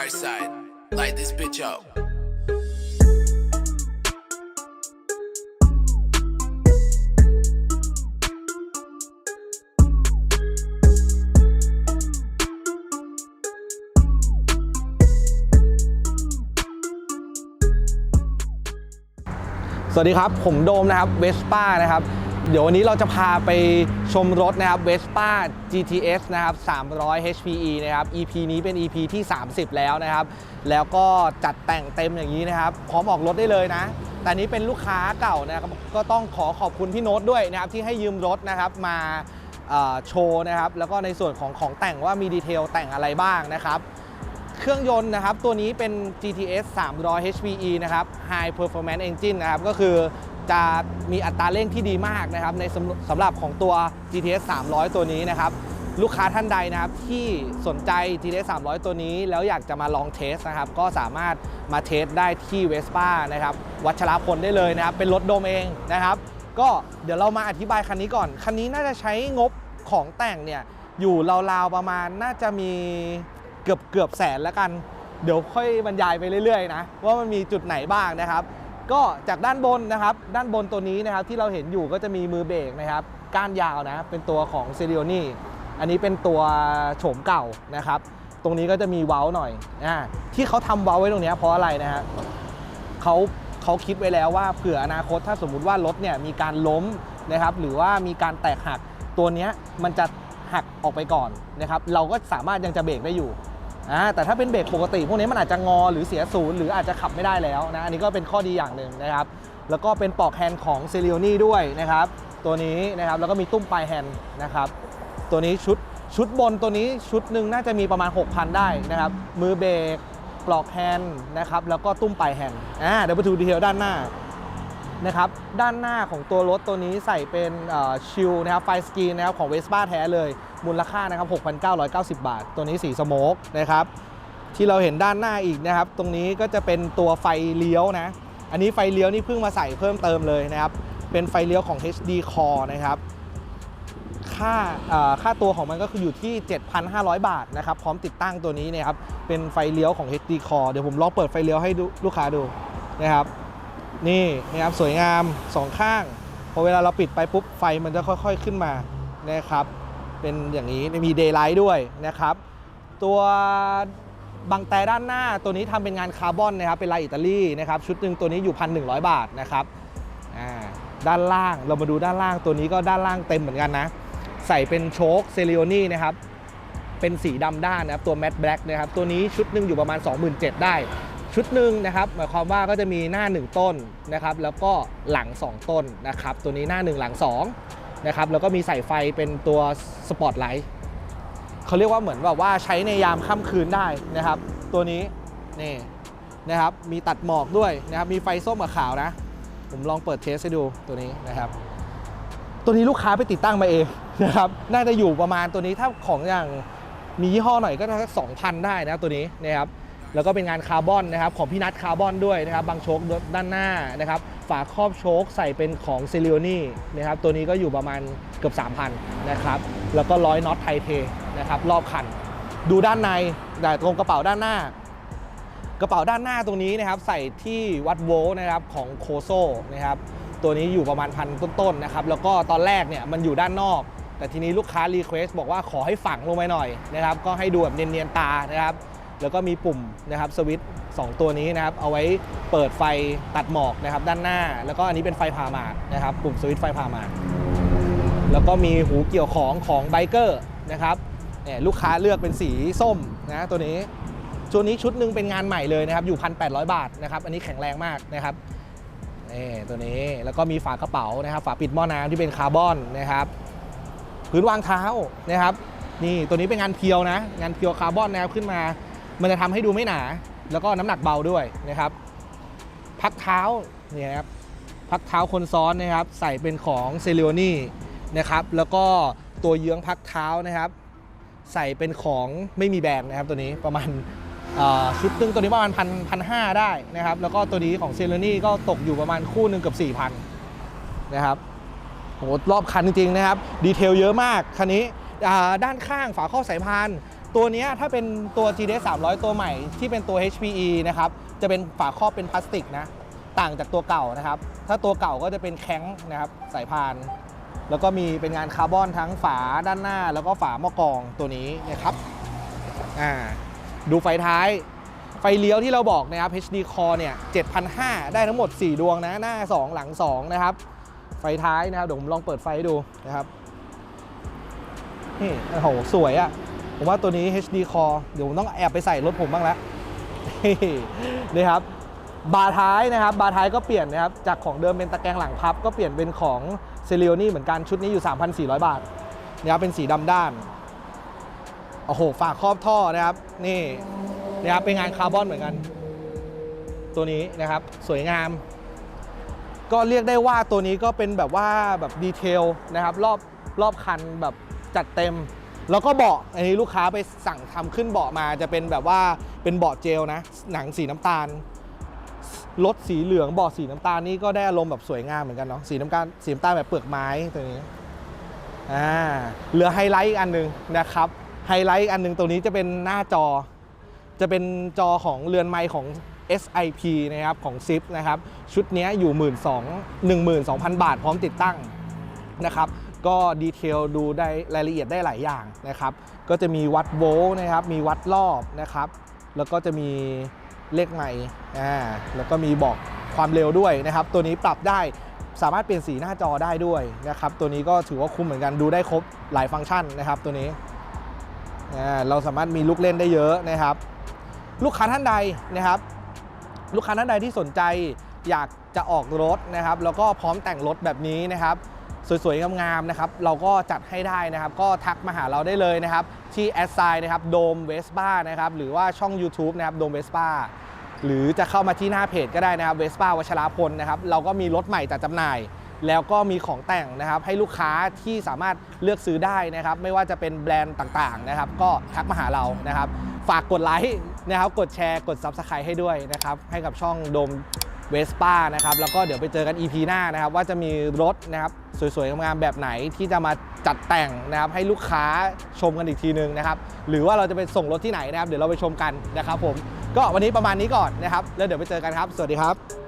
dark side. Light this bitch up. สวัสดีครับ ผมโดมนะครับเวสป้านะครับ เดี๋ยววันนี้เราจะพาไปชมรถนะครับเวสป้า GTS นะครับ 300 HPE นะครับ EP นี้เป็น EP ที่ 30 แล้วนะครับ แล้วก็จัดแต่งเต็มอย่างนี้นะครับ พร้อมออกรถได้เลยนะ แต่นี้เป็นลูกค้าเก่านะครับ ก็ต้องขอขอบคุณพี่โน้ตด้วยนะครับ ที่ให้ยืมรถนะครับมาโชว์นะครับ แล้วก็ในส่วนของของแต่งว่ามีดีเทลแต่งอะไรบ้างนะครับเครื่องยนต์นะครับ ตัวนี้เป็น GTS 300 HPE นะครับ High Performance Engine นะครับ ก็คือ จะมีอัตราเร่งที่ดีมากนะครับในสำหรับของตัว GTS 300 ตัวนี้นะครับลูกค้าท่านใดนะครับที่สนใจ GTS 300 ตัวนี้ แล้วอยากจะมาลองเทสนะครับก็สามารถมาเทสได้ที่ Vespa นะครับวัชรพลได้เลยนะครับเป็นรถโดมเองนะครับ ก็เดี๋ยวเรามาอธิบายคันนี้ก่อน คันนี้น่าจะใช้งบของแต่งเนี่ยอยู่ราวๆประมาณน่าจะมีเกือบเกือบแสนแล้วกัน เดี๋ยวค่อยบรรยายไปเรื่อยๆนะว่ามันมีจุดไหนบ้างนะครับ ก็จากด้านบนนะครับ ด้านบนตัวนี้นะครับที่เราเห็นอยู่ก็จะมีมือเบรกนะครับ ก้านยาวนะ เป็นตัวของเซ r ิโอนี่อันนี้เป็นตัวโฉมเก่านะครับ ตรงนี้ก็จะมีเว้าหน่อยอ่าที่เขาทำเว้าไว้ตรงนี้เพราะอะไรนะฮะเขาเขาคิดไว้แล้วว่าเผื่ออนาคตถ้าสมมุติว่ารถเนี่ยมีการล้มนะครับ หรือว่ามีการแตกหักตัวนี้มันจะหักออกไปก่อนนะครับ เราก็สามารถยังจะเบรกได้อยู่ อ่าแต่ถ้าเป็นเบรกปกติ พวกนี้มันอาจจะงอหรือเสียศูนย์หรืออาจจะขับไม่ได้แล้วนะ อันนี้ก็เป็นข้อดีอย่างหนึ่งนะครับ แล้วก็เป็นปลอกแฮนด์ของเซ r ิโอนี่ด้วยนะครับ ตัวนี้นะครับ แล้วก็มีตุ้มปลายแฮนด์นะครับ ตัวนี้ชุดชุดบนตัวนี้ชุดหนึ่งน่าจะมีประมาณ 6,000 ได้นะครับ มือเบรกปลอกแฮนด์นะครับ แล้วก็ตุ้มปลายแฮนด์อ่าเดี๋ยวไปดูดีเทลด้านหน้า นะครับด้านหน้าของตัวรถตัวนี้ใส่เป็นชิลนะครับไฟสกรีนนะครับของเวสป้าแท้เลยมูลค่านะครับ6,990 บาท ตัวนี้สีสโมกนะครับที่เราเห็นด้านหน้าอีกนะครับ ตรงนี้ก็จะเป็นตัวไฟเลี้ยวนะ อันนี้ไฟเลี้ยวนี่เพิ่งมาใส่เพิ่มเติมเลยนะครับ เป็นไฟเลี้ยวของ HD Core นะครับ ค่าค่าตัวของมันก็คืออยู่ที่ 7,500 บาทนะครับ พร้อมติดตั้งตัวนี้นะครับ เป็นไฟเลี้ยวของ HD Core เดี๋ยวผมลองเปิดไฟเลี้ยวให้ลูกค้าดูนะครับ นี่นะครับสวยงามสองข้างพอเวลาเราปิดไปปุ๊บไฟมันจะค่อยๆขึ้นมานะครับ เป็นอย่างนี้มีเดย์ไลท์ด้วยนะครับ ตัวบังแต่ด้านหน้าตัวนี้ทำเป็นงานคาร์บอนนะครับ เป็นลายอิตาลีนะครับ ชุดหนึ่งตัวนี้อยู่1,100บาทนะครับด้านล่างเรามาดูด้านล่างตัวนี้ก็ด้านล่างเต็มเหมือนกันนะ ใส่เป็นโชคเซ r ิโอนี่นะครับ เป็นสีดำด้านนะครับ ตัวแมตต์แบล็กนะครับ ตัวนี้ชุดหนึ่งอยู่ประมาณ 27,000ได้ ชุดหนึ่งนะครับหมายความว่าก็จะมีหน้า 1 ต้นนะครับแล้วก็หลัง 2 ต้นนะครับตัวนี้หน้า 1 หลัง2นะครับแล้วก็มีใส่ไฟเป็นตัวสปอตไลท์เขาเรียกว่าเหมือนแบบว่าใช้ในยามค่ำคืนได้นะครับ ตัวนี้นี่นะครับมีตัดหมอกด้วยนะครับมีไฟส้มกับขาวนะ ผมลองเปิดเทสให้ดูตัวนี้นะครับ ตัวนี้ลูกค้าไปติดตั้งมาเองนะครับน่าจะอยู่ประมาณตัวนี้ถ้าของอย่างมียี่ห้อหน่อยก็น่าจะสองพันได้นะตัวนี้นะครับ แล้วก็เป็นงานคาร์บอนนะครับของพี่นัทคาร์บอนด้วยนะครับบางโชคด้านหน้านะครับฝาครอบโชคใส่เป็นของเซ r ิโอนี่นะครับตัวนี้ก็อยู่ประมาณเกือบ 3,000นะครับแล้วก็ร้อยน็อตไทเทนะครับรอบคัน ดูด้านในแต่ตรงกระเป๋าด้านหน้า กระเป๋าด้านหน้าตรงนี้นะครับใส่ที่วัดโวล์นะครับของโคโซนะครับตัวนี้อยู่ประมาณพันต้นๆนะครับแล้วก็ตอนแรกเนี่ยมันอยู่ด้านนอกแต่ทีนี้ลูกค้ารีเควสบอกว่าขอให้ฝังลงไปหน่อยนะครับก็ให้ดูแบบเนียนๆตานะครับ แล้วก็มีปุ่มนะครับสวิตช์2ตัวนี้นะครับเอาไว้เปิดไฟตัดหมอกนะครับด้านหน้า แล้วก็อันนี้เป็นไฟพามาดนะครับปุ่มสวิตช์ไฟพามาดแล้วก็มีหูเกี่ยวของของไบเกอร์นะครับเนี่ยลูกค้าเลือกเป็นสีส้มนะตัวนี้ตัวนี้ชุดหนึ่งเป็นงานใหม่เลยนะครับอยู่ 1,800 บาทนะครับอันนี้แข็งแรงมากนะครับนี่ตัวนี้แล้วก็มีฝากระเป๋านะครับฝาปิดหม้อน้ำที่เป็นคาร์บอนนะครับพื้นวางเท้านะครับนี่ตัวนี้เป็นงานเพียวนะงานเพียวคาร์บอนนะครับขึ้นมา มันจะทำให้ดูไม่หนา แล้วก็น้ำหนักเบาด้วยนะครับ พักเท้าเนี่ยครับพักเท้าคนซ้อนนะครับ ใส่เป็นของเซ r ิโอนี่นะครับ แล้วก็ตัวเยื้องพักเท้านะครับ ใส่เป็นของไม่มีแบรนด์นะครับ ตัวนี้ประมาณชุดนึงตัวนี้ประมาณพันพันห้าได้นะครับ แล้วก็ตัวนี้ของเซเลนี่ก็ตกอยู่ประมาณคู่หนึ่งเกับ4 0 0 0นนะครับโหรอบคันจริงๆนะครับ ดีเทลเยอะมากคันนี้ด้านข้างฝาครอสายพาน ตัวนี้ถ้าเป็นตัว GTS 300 ตัวใหม่ที่เป็นตัว HPE นะครับจะเป็นฝาครอบเป็นพลาสติกนะต่างจากตัวเก่านะครับ ถ้าตัวเก่าก็จะเป็นแข้งนะครับสายพาน แล้วก็มีเป็นงานคาร์บอนทั้งฝาด้านหน้า แล้วก็ฝาหม้อกรองตัวนี้นะครับอ่าดูไฟท้าย ไฟเลี้ยวที่เราบอกนะครับ HD Core เนี่ย7,500 ได้ทั้งหมด 4 ดวงนะ หน้า 2 หลัง 2 นะครับ ไฟท้ายนะครับ เดี๋ยวผมลองเปิดไฟให้ดูนะครับนี่โอ้โห สวยอะ่ะ ผมว่าตัวนี้ HD Core เดี๋ยวผมต้องแอบไปใส่รถผมบ้างแล้วนี่ครับ บาร์ท้ายนะครับ บาร์ท้ายก็เปลี่ยนนะครับ จากของเดิมเป็นตะแกรงหลังพับ ก็เปลี่ยนเป็นของเซ l ิโอนี่เหมือนกันชุดนี้อยู่ 3,400 บาทนะครับเป็นสีดำด้าน โอ้โห ฝากครอบท่อนะครับ นี่นะครับเป็นงานคาร์บอนเหมือนกัน ตัวนี้นะครับ สวยงาม ก็เรียกได้ว่าตัวนี้ก็เป็นแบบว่าแบบดีเทลนะครับ รอบรอบคันแบบจัดเต็ม แล้วก็เบาะอันนี้ลูกค้าไปสั่งทำขึ้นเบาะมาจะเป็นแบบว่าเป็นเบาะเจลนะ หนังสีน้ำตาลรถสีเหลืองเบาะสีน้ำตาลนี่ก็ได้อารมณ์แบบสวยงามเหมือนกันเนาะสีน้ำตาลสีน้ำตาลแบบเปลือกไม้ตัวนี้อ่าเหลือไฮไลท์อีกอันหนึ่งนะครับไฮไลท์อีกอันหนึ่งตัวนี้จะเป็นหน้าจอ จะเป็นจอของเรือนไม้ของ SIP นะครับของ ZIP นะครับ ชุดนี้อยู่ 1 2 1 2 0 0 0 บาทพร้อมติดตั้งนะครับ ก็ดีเทลดูได้รายละเอียดได้หลายอย่างนะครับ ก็จะมีวัดโวลต์นะครับ มีวัดรอบนะครับ แล้วก็จะมีเลขไมค์อ่าแล้วก็มีบอกความเร็วด้วยนะครับ ตัวนี้ปรับได้สามารถเปลี่ยนสีหน้าจอได้ด้วยนะครับ ตัวนี้ก็ถือว่าคุ้มเหมือนกันดูได้ครบหลายฟังก์ชันนะครับ ตัวนี้อ่าเราสามารถมีลูกเล่นได้เยอะนะครับ ลูกค้าท่านใดนะครับ ลูกค้าท่านใดที่สนใจอยากจะออกรถนะครับ แล้วก็พร้อมแต่งรถแบบนี้นะครับ สวยๆ งามๆ นะครับ เราก็จัดให้ได้นะครับ ก็ทักมาหาเราได้เลยนะครับ ที่แอดไซน์นะครับโดมเวสป้านะครับ หรือว่าช่อง YouTube นะครับโดมเวสป้าหรือจะเข้ามาที่หน้าเพจก็ได้นะครับเวสป้าวัชราพลนะครับ เราก็มีรถใหม่จัดจำหน่าย แล้วก็มีของแต่งนะครับ ให้ลูกค้าที่สามารถเลือกซื้อได้นะครับ ไม่ว่าจะเป็นแบรนด์ต่างๆ นะครับ ก็ทักมาหาเรานะครับ ฝากกดไลค์นะครับ กดแชร์ กด Subscribe ให้ด้วยนะครับ ให้กับช่องโดม เวสป้านะครับแล้วก็เดี๋ยวไปเจอกัน EP หน้านะครับว่าจะมีรถนะครับสวยๆงามๆแบบไหนที่จะมาจัดแต่งนะครับให้ลูกค้าชมกันอีกทีนึงนะครับหรือว่าเราจะไปส่งรถที่ไหนนะครับเดี๋ยวเราไปชมกันนะครับผมก็วันนี้ประมาณนี้ก่อนนะครับแล้วเดี๋ยวไปเจอกันครับ สวัสดีครับ